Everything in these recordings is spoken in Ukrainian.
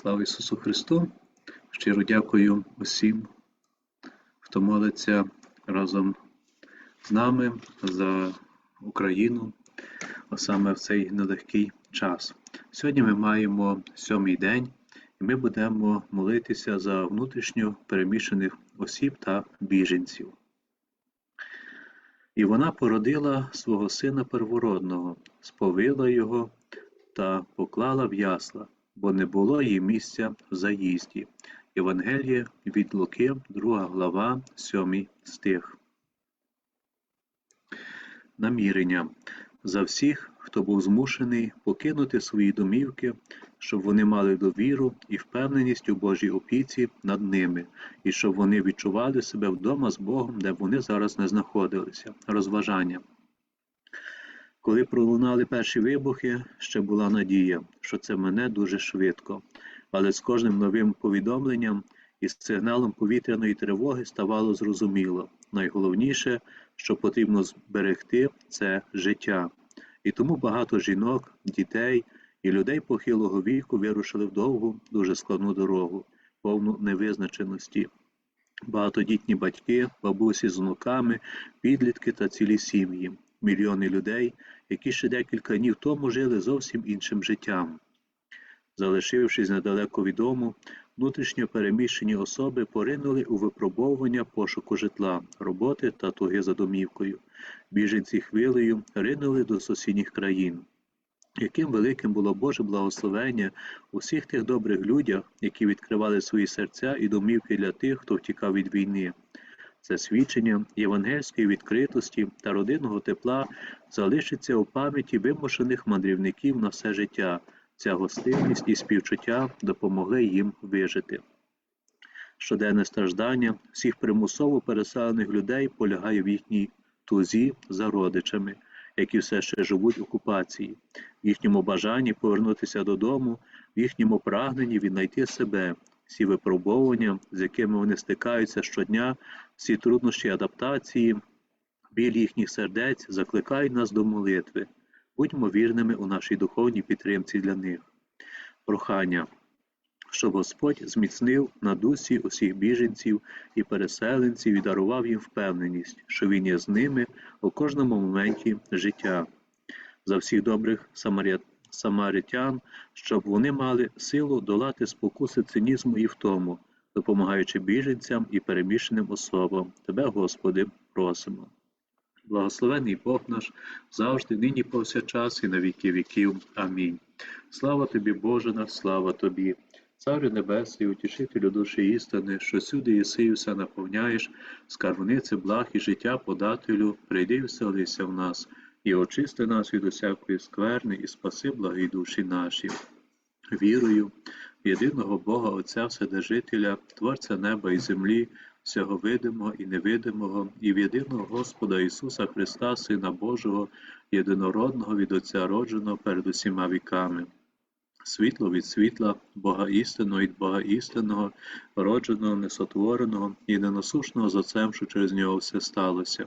Слава Ісусу Христу! Щиро дякую усім, хто молиться разом з нами за Україну, а саме в цей нелегкий час. Сьогодні ми маємо сьомий день, і ми будемо молитися за внутрішньо переміщених осіб та біженців. І вона породила свого сина первородного, сповила його та поклала в ясла бо не було їй місця в заїзді. Євангеліє від Луки, 2 глава, 7 стих. Намірення за всіх, хто був змушений покинути свої домівки, щоб вони мали довіру і впевненість у Божій опіці над ними, і щоб вони відчували себе вдома з Богом, де вони зараз не знаходилися. Розважання. Коли пролунали перші вибухи, ще була надія, що це мене дуже швидко, але з кожним новим повідомленням і сигналом повітряної тривоги ставало зрозуміло. Найголовніше, що потрібно зберегти, це життя. І тому багато жінок, дітей і людей похилого віку вирушили в довгу, дуже складну дорогу, повну невизначеності. Багатодітні батьки, бабусі з онуками, підлітки та цілі сім'ї мільйони людей, які ще декілька днів тому жили зовсім іншим життям. Залишившись недалеко від дому, внутрішньо переміщені особи поринули у випробовування пошуку житла, роботи та туги за домівкою. Біженці хвилею ринули до сусідніх країн. Яким великим було Боже благословення усіх тих добрих людях, які відкривали свої серця і домівки для тих, хто втікав від війни. Це свідчення євангельської відкритості та родинного тепла залишиться у пам'яті вимушених мандрівників на все життя. Ця гостинність і співчуття допомогли їм вижити. Щоденне страждання всіх примусово переселених людей полягає в їхній тузі за родичами, які все ще живуть в окупації, в їхньому бажанні повернутися додому, в їхньому прагненні віднайти себе, всі випробовування, з якими вони стикаються щодня, всі труднощі адаптації, біль їхніх сердець закликають нас до молитви. Будьмо вірними у нашій духовній підтримці для них. Прохання, щоб Господь зміцнив на дусі усіх біженців і переселенців і дарував їм впевненість, що Він є з ними у кожному моменті життя. За всіх добрих самарят самаритян, щоб вони мали силу долати спокуси цинізму і втому, допомагаючи біженцям і переміщеним особам. Тебе, Господи, просимо. Благословений Бог наш завжди, нині повсякчас, і на віки віків. Амінь. Слава тобі, Боже наш, слава тобі, Царю Небесний, утішителю душі істини, що сюди єси все наповняєш, скарбниці благ і життя подателю, прийди і вселися в нас і очисти нас від усякої скверни, і спаси благі душі наші. Вірою, в єдиного Бога Отця Вседержителя, Творця неба і землі, всього видимого і невидимого, і в єдиного Господа Ісуса Христа, Сина Божого, єдинородного від Отця родженого перед усіма віками. Світло від світла, Бога істинного від Бога істинного, родженого, несотвореного, єдиносушного з Отцем, що через нього все сталося.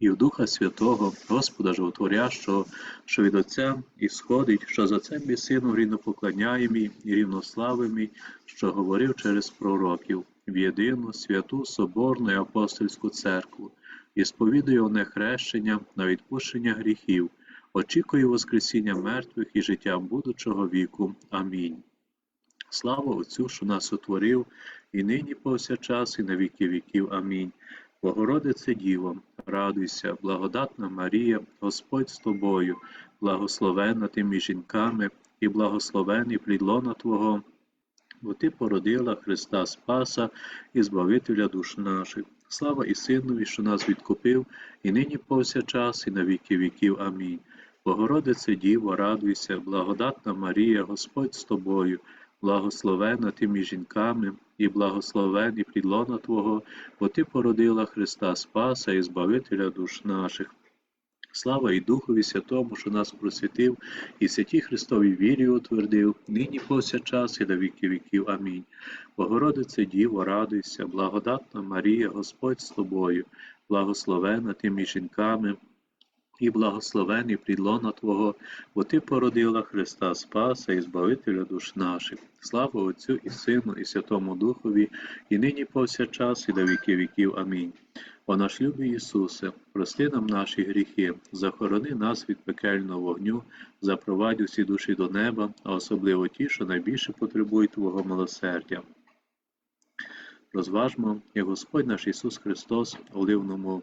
і в Духа Святого, Господа Животворящого, що від Отця і сходить, що за Отцем і Сином рівнопоклоняємі і рівнославимі, що говорив через пророків, в єдину святу Соборну і апостольську церкву, і сповідує одне хрещення на відпущення гріхів, очікує Воскресіння мертвих і життя будучого віку. Амінь. Слава Отцю, що нас утворив, і нині повсякчас, і на віки віків. Амінь. Богородице Діво, радуйся, благодатна Марія, Господь з тобою, благословенна ти між жінками і благословений плід лона Твого, бо Ти породила Христа Спаса і Збавителя душ наших. Слава і Синові, що нас відкупив, і нині повсякчас, і на віки віків. Амінь. Богородице Діво, радуйся, благодатна Марія, Господь з тобою благословена ти між жінками, і благословений плід лона Твого, бо Ти породила Христа Спаса і Збавителя душ наших. Слава і Духові Святому, що нас просвітив, і святій Христовій вірі утвердив, нині повсякчас і до віки віків. Амінь. Богородице Діво, радуйся, благодатна Марія, Господь з тобою, благословена ти між жінками, і благословений плід лона Твого, бо Ти породила Христа Спаса і Збавителя душ наших. Слава Отцю і Сину, і Святому Духові, і нині повсякчас, і до віки віків. Амінь. О наш любий Ісусе, прости нам наші гріхи, захорони нас від пекельного вогню, запровадь усі душі до неба, а особливо ті, що найбільше потребують Твого милосердя. Розважмо, як Господь наш Ісус Христос оливному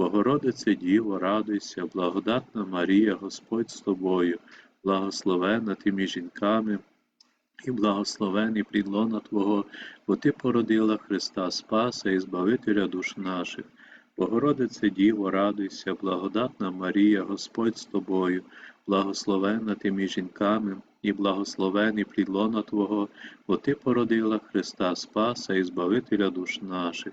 Богородице Діво, радуйся, благодатна Марія, Господь з тобою, благословена ти між жінками, і благословений плід лона Твого, бо Ти породила Христа Спаса і Збавителя душ наших. Богородице Діво, радуйся, благодатна Марія, Господь з тобою, благословена ти між жінками, і благословений плід лона Твого, бо Ти породила Христа Спаса і Збавителя душ наших.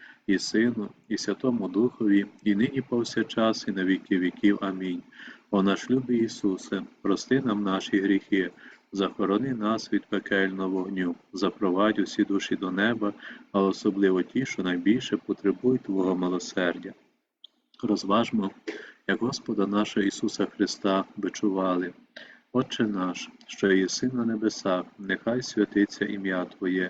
і Сину, і Святому Духові, і нині повсякчас, і на віки віків. Амінь. О наш любий Ісусе, прости нам наші гріхи, захорони нас від пекельного вогню, запровадь усі душі до неба, а особливо ті, що найбільше потребують Твого милосердя. Розважмо, як Господа нашого Ісуса Христа бичували. Отче наш, що єси на небесах, нехай святиться ім'я Твоє,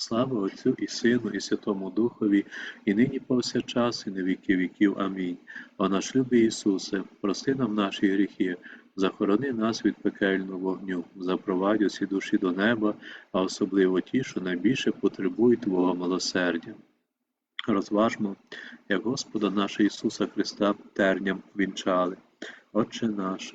Слава Отцю і Сину, і Святому Духові, і нині повсякчас, і на віки віків. Амінь. О наш любий Ісусе, прости нам наші гріхи, захорони нас від пекельного вогню, запровадь усі душі до неба, а особливо ті, що найбільше потребують Твого милосердя. Розважмо, як Господа нашого Ісуса Христа терням вінчали. Отче наш,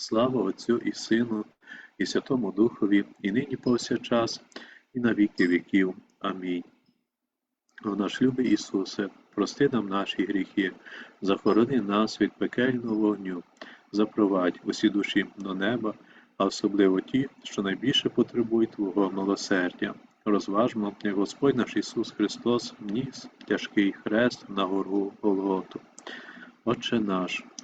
Слава Отцю і Сину, і Святому Духові, і нині повсякчас, і на віки віків. Амінь. О наш любий Ісусе, прости нам наші гріхи, захорони нас від пекельного вогню, запровадь усі душі до неба, а особливо ті, що найбільше потребують Твого милосердя. Розважмо, як Господь наш Ісус Христос ніс тяжкий хрест на гору Голготу. Отче наш,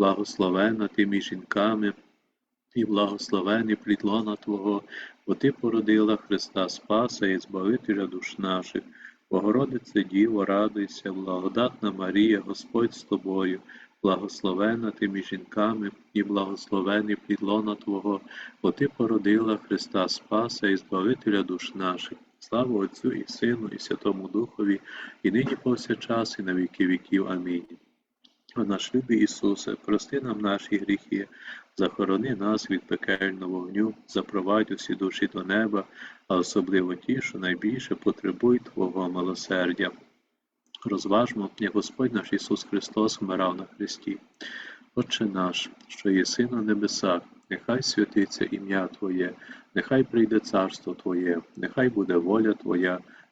благословена ти між жінками, і благословений плід лона Твого, бо Ти породила Христа Спаса і Збавителя душ наших. Богородице Діво, радуйся, благодатна Марія, Господь з тобою, благословена ти між жінками, і благословений плід лона Твого, бо Ти породила Христа Спаса і Збавителя душ наших. Слава Отцю і Сину, і Святому Духові, і нині повсякчас, і на віки віків. Амінь. О наш любий Ісусе, прости нам наші гріхи, захорони нас від пекельного вогню, запровадь усі душі до неба, а особливо ті, що найбільше потребують Твого милосердя. Розважмо, як Господь наш Ісус Христос вмирав на Христі. Отче наш, що єси на небесах, нехай святиться ім'я Твоє, нехай прийде царство Твоє, нехай буде воля Твоя,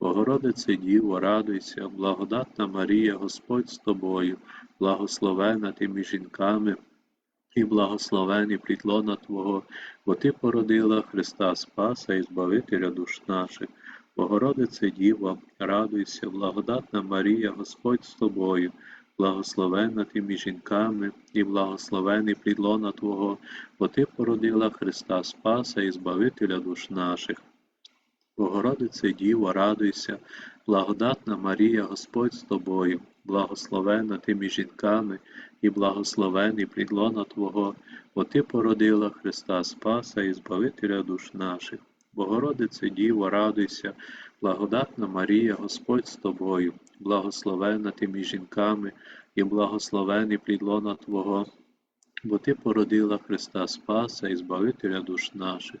Богородице Діво, радуйся, благодатна Марія, Господь з тобою, благословена ти між жінками, і благословений плідлона Твого, бо Ти породила Христа Спаса і Збавителя душ наших. Богородице Діво, радуйся, благодатна Марія, Господь з тобою, благословена ти між жінками, і благословений плідлона Твого, бо Ти породила Христа Спаса і Збавителя душ наших. Богородице Діво, радуйся, благодатна Марія, Господь з тобою, благословена ти між жінками, і благословений плід лона Твого, бо Ти породила Христа Спаса і Збавителя душ наших. Богородице Діво, радуйся, благодатна Марія, Господь з тобою, благословена ти між жінками, і благословений плід лона Твого, бо Ти породила Христа Спаса і Збавителя душ наших.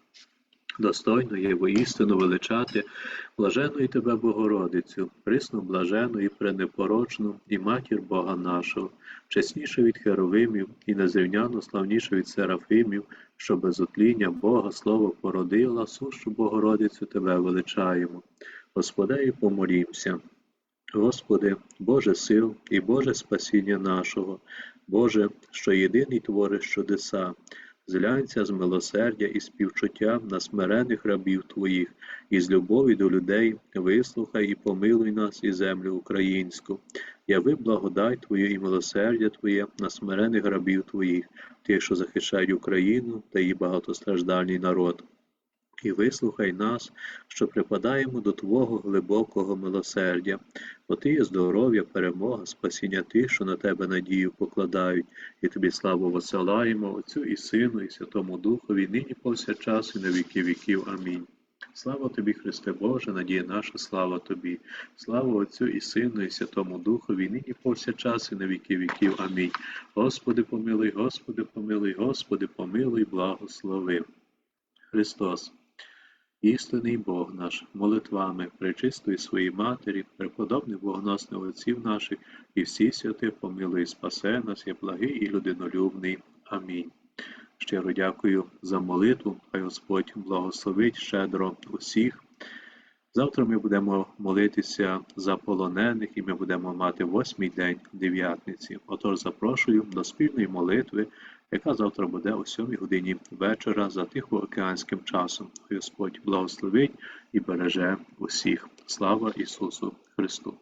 Достойно є воістину величати блажену і тебе, Богородицю, присну блажену і пренепорочну, і матір Бога нашого, чесніше від херовимів і незрівняно славніше від серафимів, що без отління Бога Слово породила, сущу Богородицю тебе величаємо. Господею помолімся. Господи, Боже сил і Боже спасіння нашого, Боже, що єдиний твориш чудеса, зглянься з милосердя і співчуття на смирених рабів Твоїх, і з любові до людей вислухай і помилуй нас і землю українську. Яви благодать Твою і милосердя Твоє на смирених рабів Твоїх, тих, що захищають Україну та її багатостраждальний народ. І вислухай нас, що припадаємо до Твого глибокого милосердя, бо Ти є здоров'я, перемога, спасіння тих, що на Тебе надію покладають, і Тобі славу посилаємо, Отцю і Сину, і Святому Духові, нині повсякчас, і на віки віків. Амінь. Слава тобі, Христе Боже, надія наша, слава Тобі, слава Отцю і Сину, і Святому Духові, нині повсякчас, і на віки віків. Амінь. Господи, помилуй, Господи, помилуй, Господи, помилуй, благослови. Христос. Істинний Бог наш, молитвами пречистої своїй Матері, преподобних богоносних отців наших і всі святи помилуй, спасе нас, є благий і людинолюбний. Амінь. Щиро дякую за молитву, хай Господь благословить щедро усіх. Завтра ми будемо молитися за полонених і ми будемо мати восьмий день дев'ятниці. Отож запрошую до спільної молитви, яка завтра буде о сьомій годині вечора за Тихоокеанським часом. Господь благословить і береже усіх. Слава Ісусу Христу!